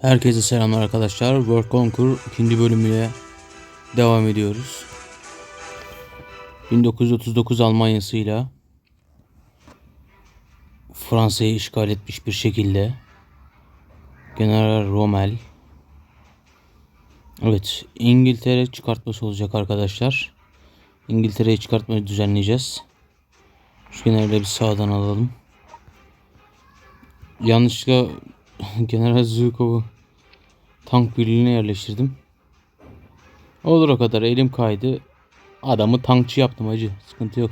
Herkese selamlar arkadaşlar. World Conquer ikinci bölümüyle devam ediyoruz. 1939 Almanya'sıyla Fransa'yı işgal etmiş bir şekilde General Rommel Evet İngiltere çıkartması olacak arkadaşlar. İngiltere'yi çıkartmayı düzenleyeceğiz. Şu generali bir sağdan alalım. Yanlışlıkla General Zhukov'u tank birliğine yerleştirdim. Olur o kadar elim kaydı. Adamı tankçı yaptım hacı. Sıkıntı yok.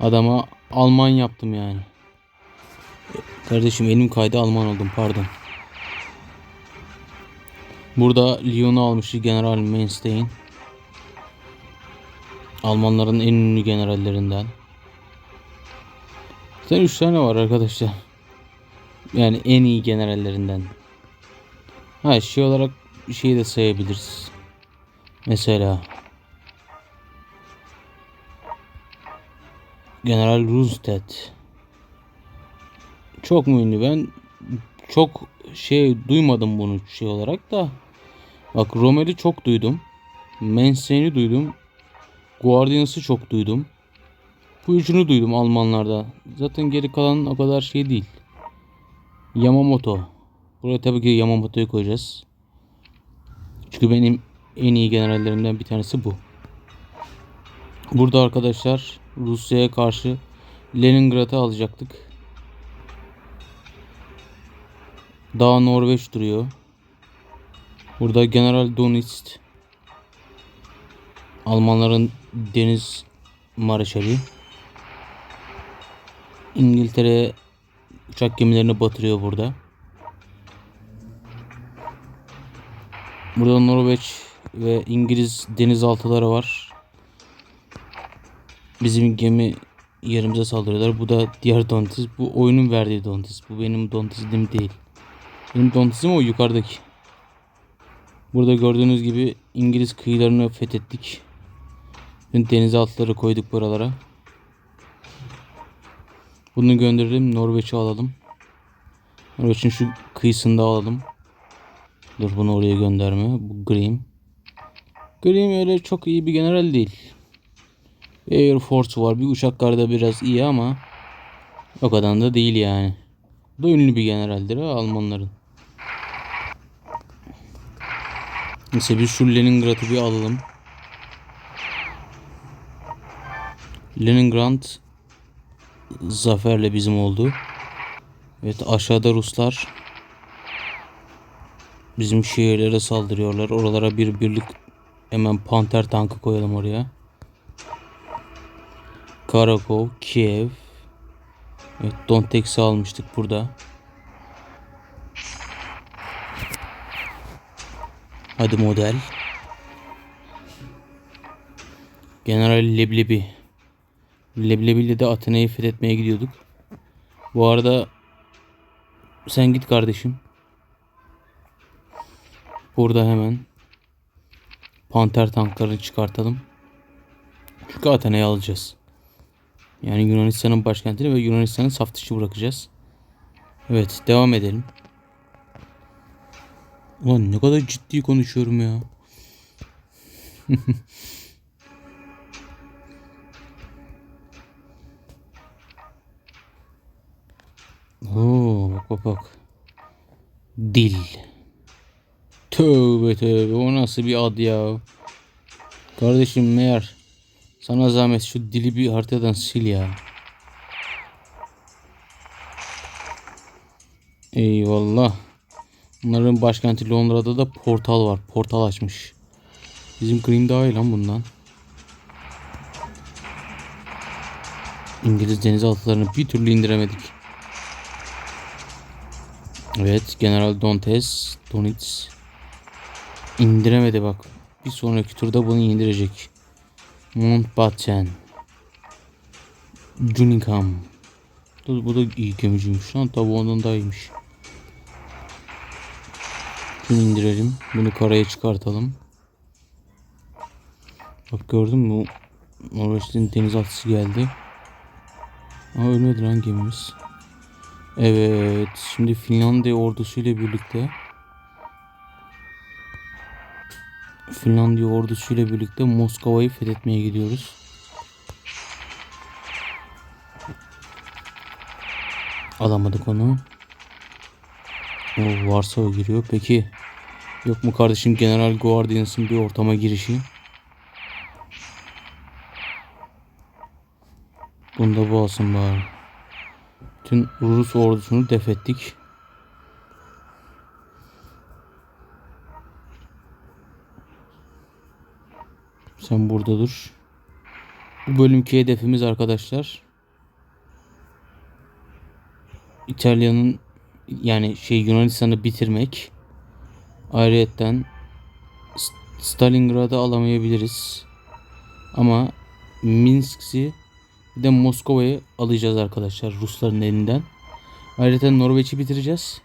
Adama Alman yaptım yani. Kardeşim elim kaydı Alman oldum pardon. Burada Lyon'u almıştı General Manstein. Almanların en ünlü generallerinden. Zaten 3 tane var arkadaşlar. Yani en iyi generallerinden. Ha şey olarak bir şey de sayabiliriz. Mesela General Rundstedt. Çok mu ünlü? Ben çok şey duymadım bunu şey olarak da. Bak Rommel'i çok duydum. Manstein'i duydum. Guardians'ı çok duydum. Bu üçünü duydum Almanlarda. Zaten geri kalan o kadar şey değil. Yamamoto. Buraya tabii ki Yamamoto'yu koyacağız. Çünkü benim en iyi generallerimden bir tanesi bu. Burada arkadaşlar Rusya'ya karşı Leningrad'ı alacaktık. Daha Norveç duruyor. Burada General Donitz Almanların deniz marşali. İngiltere uçak gemilerini batırıyor burada. Burada Norveç ve İngiliz denizaltıları var. Bizim gemi yerimize saldırıyorlar. Bu da diğer Dontis. Bu oyunun verdiği Dontis. Bu benim Dontis'im değil. Benim Dontis'im o yukarıdaki. Burada gördüğünüz gibi İngiliz kıyılarını fethettik. Denizaltıları koyduk buralara. Bunu gönderelim. Norveç'e alalım. Norveç'in şu kıyısında alalım. Dur bunu oraya gönderme. Bu Grim. Grim öyle çok iyi bir general değil. Air Force var. Bir uçaklarda biraz iyi ama o kadar da değil yani. Bu da ünlü bir generaldir ha Almanların. Neyse biz şu Leningrad'ı bir alalım. Leningrad zaferle bizim oldu. Evet aşağıda Ruslar bizim şehirlere saldırıyorlar. Oralara bir birlik hemen Panter tankı koyalım oraya. Karakov, Kiev. Evet Donetsk'i almıştık burada. Hadi model. General Leblebi. Leblebi'yle de Atina'yı fethetmeye gidiyorduk. Bu arada sen git kardeşim. Burada hemen Panter tanklarını çıkartalım. Çünkü Atina'yı alacağız. Yani Yunanistan'ın başkentini ve Yunanistan'ın saf dışı bırakacağız. Evet devam edelim. Ulan ne kadar ciddi konuşuyorum ya. Oo, bak bak bak. Dil. Tövbe tövbe o nasıl bir ad ya. Kardeşim meğer sana zahmet şu dili bir haritadan sil ya. Eyvallah. Bunların başkenti Londra'da da portal var. Portal açmış. Bizim Green daha iyi lan bundan. İngiliz denizaltılarını bir türlü indiremedik. Evet General Dontes Donitz indiremedi bak. Bir sonraki turda bunu indirecek. Mountbatten Junikam Bu bu da iyi gemiciymiş lan. Tabi ondan daha iyiymiş. Şunu indirelim. Bunu karaya çıkartalım. Bak gördün mü? Norveç'ten denizaltısı geldi. Ama ölmedi lan gemimiz. Evet. Şimdi Finlandiya ordusuyla birlikte Finlandiya ordusuyla birlikte Moskova'yı fethetmeye gidiyoruz. Alamadık onu. O Varşova giriyor. Peki yok mu kardeşim General Guardians'ın bir ortama girişi? Bunda bu olsun bari. Tüm Rus ordusunu def ettik. Sen burada dur. Bu bölümki hedefimiz arkadaşlar. İtalya'nın yani şey Yunanistan'ı bitirmek. Ayrıyetten S- Stalingrad'ı alamayabiliriz. Ama Minsk'i bir de Moskova'yı alacağız arkadaşlar Rusların elinden. Ayrıca Norveç'i bitireceğiz.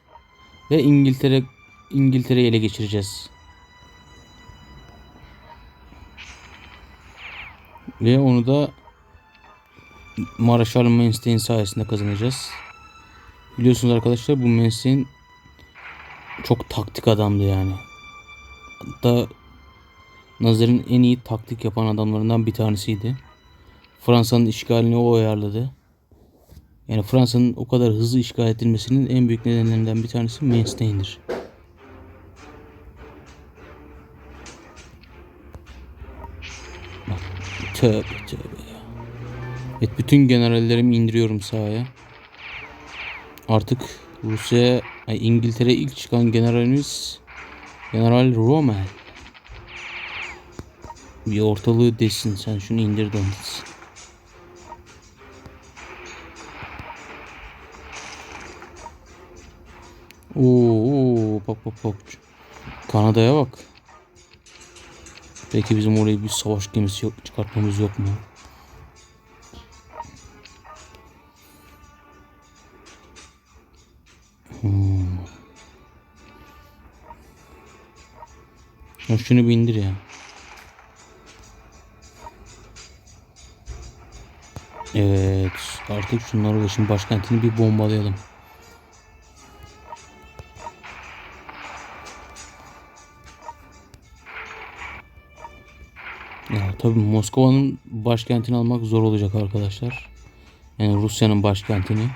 Ve İngiltere İngiltere'yi ele geçireceğiz. Ve onu da Marshal Manstein sayesinde kazanacağız. Biliyorsunuz arkadaşlar bu Manstein çok taktik adamdı yani. Hatta Nazar'ın en iyi taktik yapan adamlarından bir tanesiydi. Fransa'nın işgalini o ayarladı. Yani Fransa'nın o kadar hızlı işgal edilmesinin en büyük nedenlerinden bir tanesi Manstein'dir. Bak, Tövbe tövbe. Evet bütün generallerimi indiriyorum sahaya. Artık Rusya, ay İngiltere ilk çıkan generalimiz General Rommel. Bir ortalığı desin sen şunu indir donatız. Oo, bak bak bak. Kanada'ya bak. Peki bizim oraya bir savaş gemisi yok, çıkartmamız yok mu? Hmm. Ya şunu bir indir ya. Evet. Artık şu Norveç'in başkentini bir bombalayalım. Ya tabii Moskova'nın başkentini almak zor olacak arkadaşlar. Yani Rusya'nın başkentini.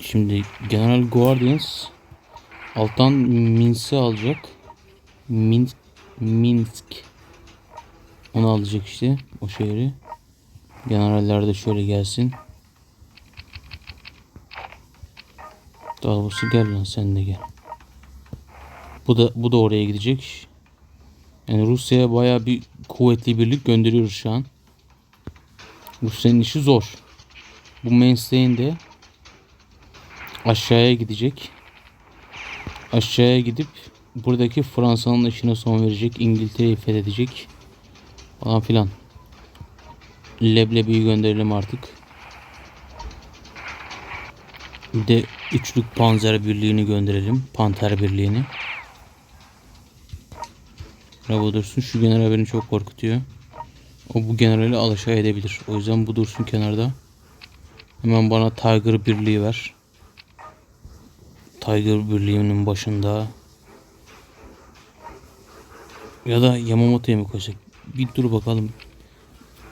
Şimdi General Guardians alttan Minsk'i alacak. Minsk Minsk onu alacak işte o şehri. Generaller de şöyle gelsin. Dalbası gel lan sen de gel. Bu da bu da oraya gidecek. Yani Rusya'ya baya bir kuvvetli birlik gönderiyoruz şu an. Rusya'nın işi zor. Bu Mainstay'in de aşağıya gidecek. Aşağıya gidip buradaki Fransa'nın işine son verecek. İngiltere'yi fethedecek. Falan filan. Leblebi'yi gönderelim artık. Bir de üçlük panzer birliğini gönderelim. Panter birliğini. Bravo dursun. Şu general beni çok korkutuyor. O bu generali alaşağı edebilir. O yüzden bu dursun kenarda. Hemen bana Tiger birliği ver. Tiger birliğinin başında. Ya da Yamamoto'ya mı koysak? Bir dur bakalım.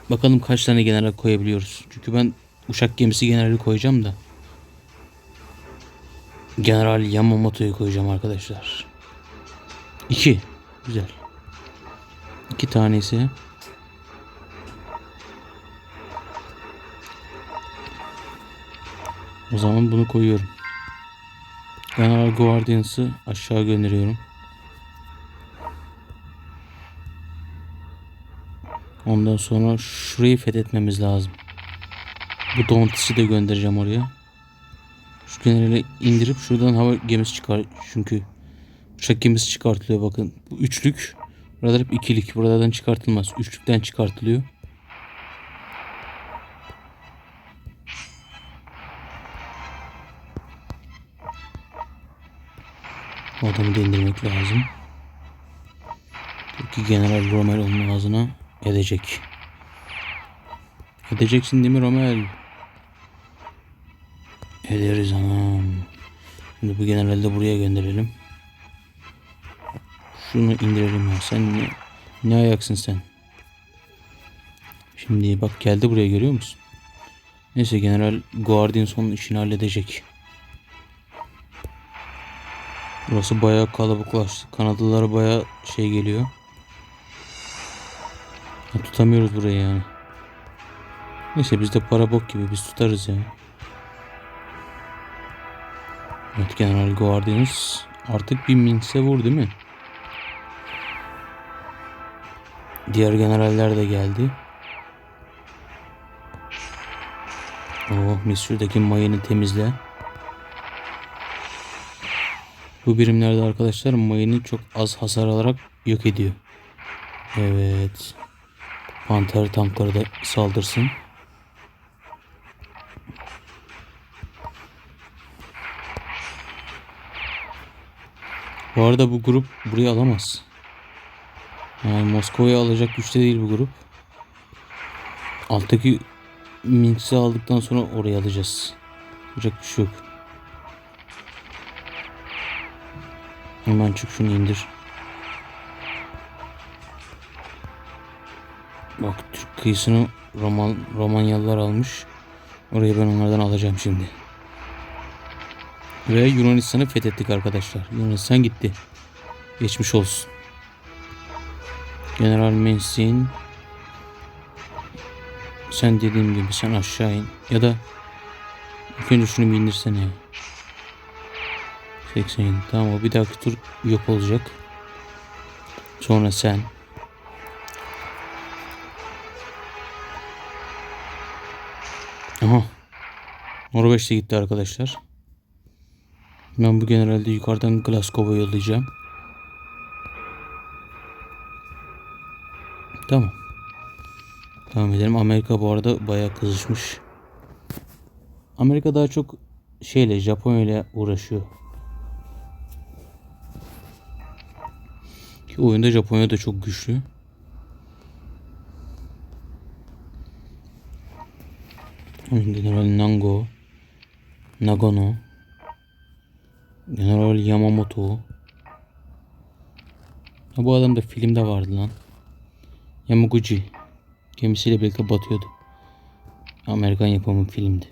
Bakalım kaç tane general koyabiliyoruz. Çünkü ben uçak gemisi generali koyacağım da. General Yamamoto'yu koyacağım arkadaşlar. İki. Güzel. İki tanesi. O zaman bunu koyuyorum. General Guardians'ı aşağı gönderiyorum. Ondan sonra şurayı fethetmemiz lazım. Bu Dontis'i de göndereceğim oraya. Şu generali indirip şuradan hava gemisi çıkar. Çünkü uçak gemisi çıkartılıyor bakın. Bu üçlük. Buralar hep ikilik. Buralardan çıkartılmaz. Üçlükten çıkartılıyor. Adamı da indirmek lazım. Peki General Rommel onun ağzına edecek. Edeceksin değil mi Rommel? Ederiz anam. Şimdi bu generali de buraya gönderelim. Şunu indirelim ya. Sen ne, ne ayaksın sen? Şimdi bak geldi buraya görüyor musun? Neyse General Guardianson'un işini halledecek. Burası bayağı kalabalıklaştı. Kanadalılar bayağı şey geliyor. Ya tutamıyoruz burayı yani. Neyse bizde para bok gibi biz tutarız ya. Evet General Guardians artık bir Minsk'e vur değil mi? Diğer generaller de geldi. Oh mis şuradaki mayını temizle. Bu birimlerde arkadaşlar mayını çok az hasar alarak yok ediyor. Evet. Panter tankları da saldırsın. Bu arada bu grup burayı alamaz. Yani Moskova'yı alacak güçte değil bu grup. Alttaki Minsk'i aldıktan sonra oraya alacağız. Yapacak bir şey yok. Hemen çık şunu indir. Bak Türk kıyısını Roman Romanyalılar almış. Orayı ben onlardan alacağım şimdi. Ve Yunanistan'ı fethettik arkadaşlar. Yunanistan gitti. Geçmiş olsun. General Mensin sen dediğim gibi sen aşağı in. Ya da ilk önce şunu bir indirsene ya. 87 tamam o bir dahaki tur yok olacak. Sonra sen. Aha. Norveç de gitti arkadaşlar. Ben bu generalde yukarıdan Glasgow'a yollayacağım. Tamam. Devam edelim. Amerika bu arada bayağı kızışmış. Amerika daha çok şeyle Japonya ile uğraşıyor. Ki oyunda Japonya da çok güçlü. General Nango, Nagano, General Yamamoto. Bu adam da filmde vardı lan. Yamaguchi gemisiyle birlikte batıyordu. Amerikan yapımı filmdi.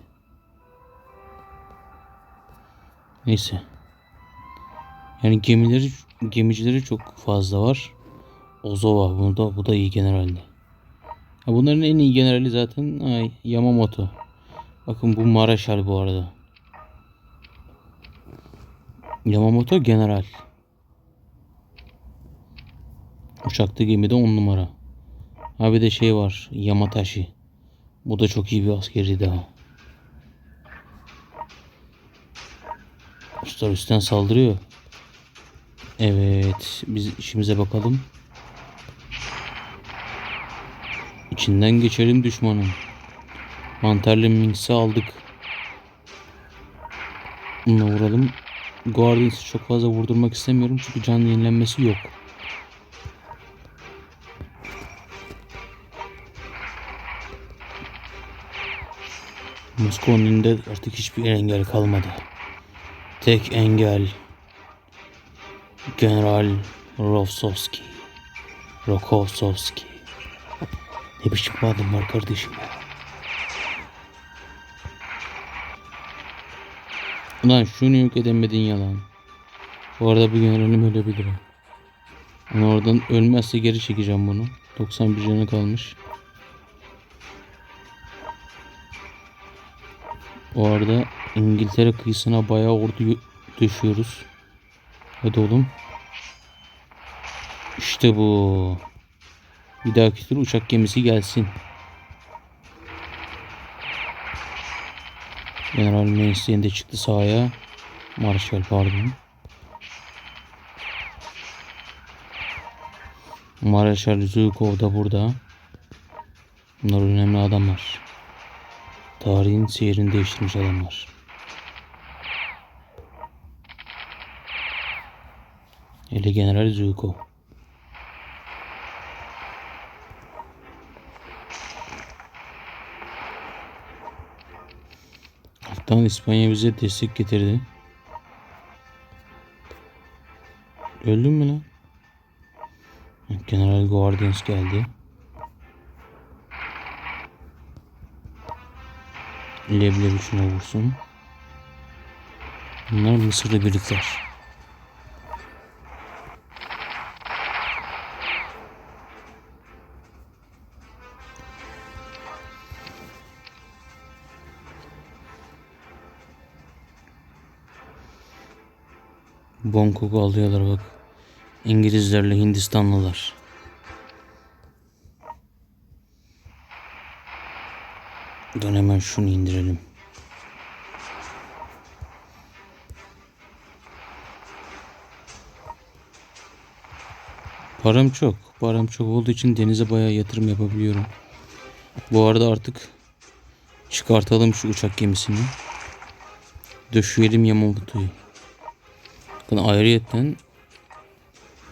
Neyse. Yani gemileri gemicileri çok fazla var. Ozawa bunu da bu da iyi generaldi. Ha bunların en iyi generali zaten ay, Yamamoto. Bakın bu Maraşal bu arada. Yamamoto general. Uçakta gemide on numara. Abi de şey var. Yamatashi. Bu da çok iyi bir askeri daha. Usta üstten saldırıyor. Evet. Biz işimize bakalım. İçinden geçelim düşmanın. Mantarlı Minx'i aldık. Bununla vuralım. Guardians'ı çok fazla vurdurmak istemiyorum çünkü can yenilenmesi yok. Moskova'nın önünde artık hiçbir engel kalmadı. Tek engel General Rosovski. Rokossovski. Ne biçim adım var kardeşim ya. Ulan şunu yok edemedin yalan. Bu arada bir generalim ölebilir. Ama oradan ölmezse geri çekeceğim bunu. 91 canı kalmış. Bu arada İngiltere kıyısına bayağı ordu düşüyoruz. Hadi oğlum. İşte bu. Bir dahaki tur uçak gemisi gelsin. General Mainstay'in de çıktı sahaya. Marshall pardon. Marshall Zhukov da burada. Bunlar önemli adamlar. Tarihin seyrini değiştirmiş adamlar. Hele General Zhukov. Alttan İspanya bize destek getirdi. Öldün mü lan? General Guardians geldi. Leblebi şuna vursun. Bunlar Mısırlı birlikler. Bangkok'u alıyorlar bak. İngilizlerle Hindistanlılar. Hemen şunu indirelim. Param çok. Param çok olduğu için denize bayağı yatırım yapabiliyorum. Bu arada artık çıkartalım şu uçak gemisini. Döşeyelim Yamamoto'yu. Bakın ayrıyetten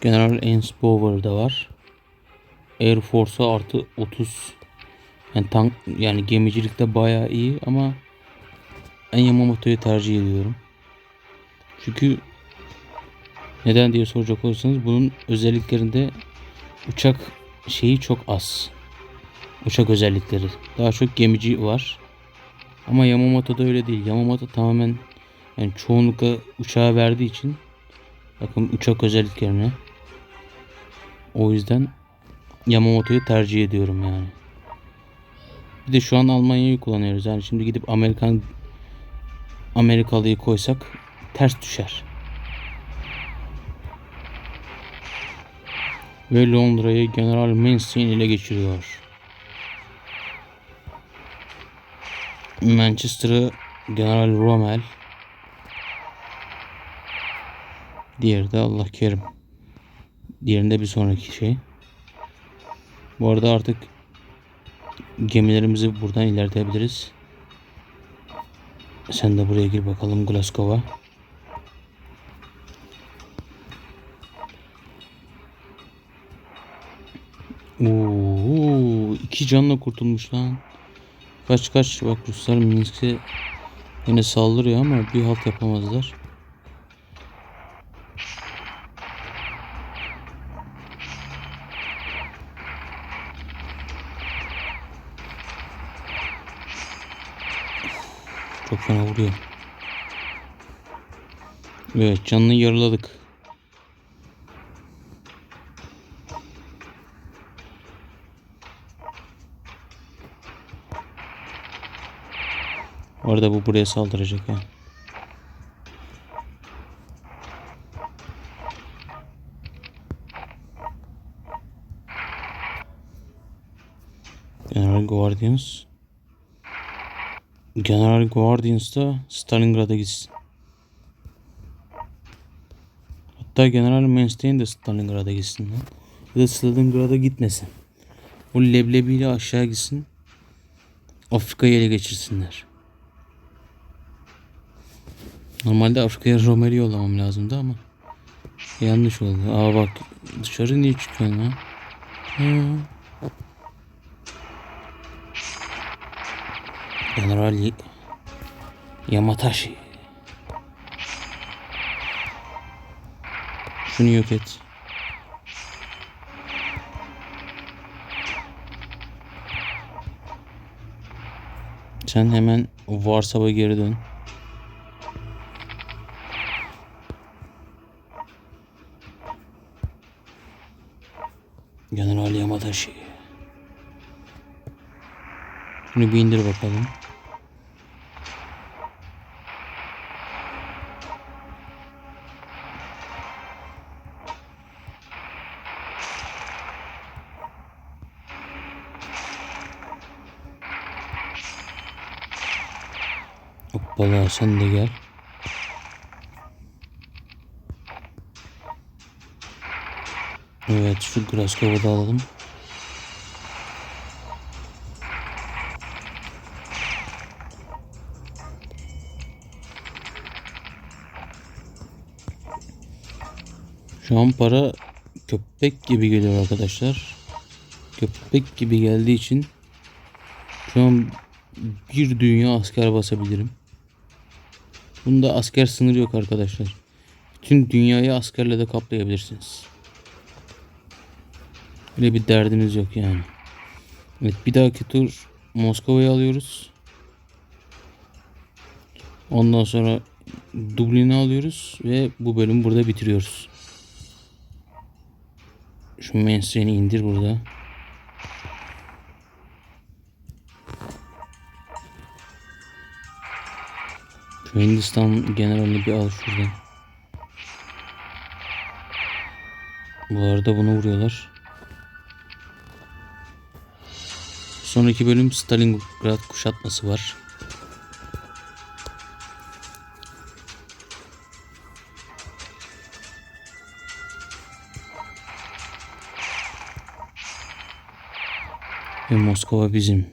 General Eisenhower da var. Air Force'a artı 30 yani tank yani gemicilikte bayağı iyi ama en Yamamoto'yu tercih ediyorum. Çünkü neden diye soracak olursanız bunun özelliklerinde uçak şeyi çok az. Uçak özellikleri. Daha çok gemici var. Ama Yamamoto'da öyle değil. Yamamoto tamamen yani çoğunlukla uçağa verdiği için bakın uçak özelliklerine o yüzden Yamamoto'yu tercih ediyorum yani. Bir de şu an Almanya'yı kullanıyoruz. Yani şimdi gidip Amerikan Amerikalıyı koysak ters düşer. Ve Londra'yı General Mansfield ile geçiriyor. Manchester'ı General Rommel. Diğeri de Allah kerim. Diğerinde bir sonraki şey. Bu arada artık gemilerimizi buradan ilerletebiliriz. Sen de buraya gir bakalım Glasgow'a. Oo, iki canla kurtulmuş lan. Kaç kaç bak Ruslar Minsk'e yine saldırıyor ama bir halt yapamazlar. Çok fena vuruyor. Evet canını yaraladık. Orada bu buraya saldıracak ha. General Guardians. General Guardians da Stalingrad'a gitsin. Hatta General Manstein de Stalingrad'a gitsin lan. Ya da Stalingrad'a gitmesin. O leblebiyle aşağı gitsin. Afrika'yı ele geçirsinler. Normalde Afrika'ya Romel'i yollamam lazımdı ama yanlış oldu. Aa bak dışarı niye çıkıyorsun lan? Hı. General Yamatashi. Şunu yok et. Sen hemen Varsav'a geri dön. General Yamatashi. Şunu bir indir bakalım. Sen de gel. Evet şu Glasgow'u da alalım. Şu an para köpek gibi geliyor arkadaşlar. Köpek gibi geldiği için şu an bir dünya asker basabilirim. Bunda asker sınırı yok arkadaşlar. Tüm dünyayı askerle de kaplayabilirsiniz. Öyle bir derdiniz yok yani. Evet bir dahaki tur Moskova'yı alıyoruz. Ondan sonra Dublin'i alıyoruz ve bu bölümü burada bitiriyoruz. Şu mainstream'i indir burada. Şu Hindistan generalini bir al şuradan. Bu arada bunu vuruyorlar. Sonraki bölüm Stalingrad kuşatması var. Ve Moskova bizim.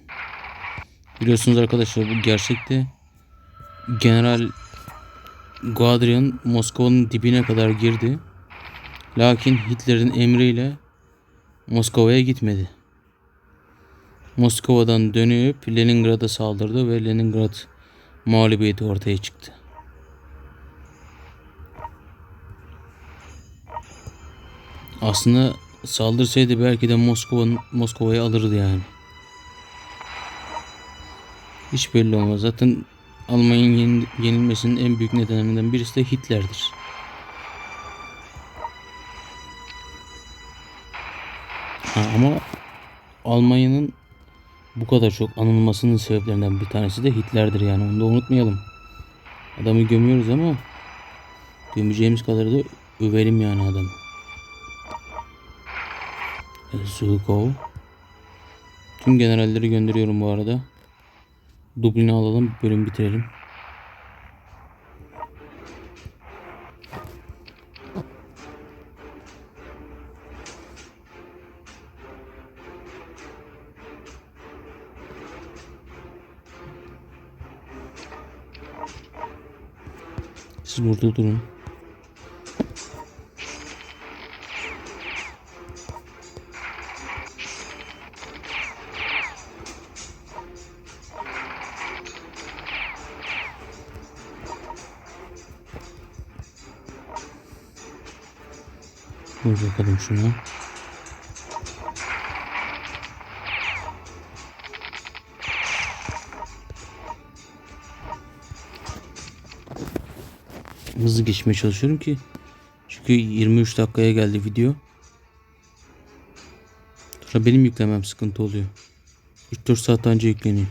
Biliyorsunuz arkadaşlar bu gerçekte General Guadrian Moskova'nın dibine kadar girdi. Lakin Hitler'in emriyle Moskova'ya gitmedi. Moskova'dan dönüp Leningrad'a saldırdı ve Leningrad mağlubiyeti ortaya çıktı. Aslında saldırsaydı belki de Moskova'nın Moskova'yı alırdı yani. Hiç belli olmaz. Zaten Almanya'nın yenil- yenilmesinin en büyük nedenlerinden birisi de Hitler'dir. Ha, ama Almanya'nın bu kadar çok anılmasının sebeplerinden bir tanesi de Hitler'dir yani onu da unutmayalım. Adamı gömüyoruz ama gömeceğimiz kadar da övelim yani adamı. Zhukov. Tüm generalleri gönderiyorum bu arada. Dublin'i alalım bölüm bitirelim. Siz burada durun. Bakalım şuna. Hızlı geçmeye çalışıyorum ki. Çünkü 23 dakikaya geldi video. Sonra benim yüklemem sıkıntı oluyor. 3-4 saat önce yükleniyor.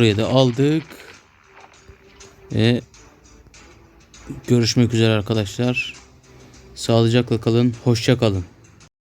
Buraya da aldık. Ve görüşmek üzere arkadaşlar. Sağlıcakla kalın. Hoşça kalın.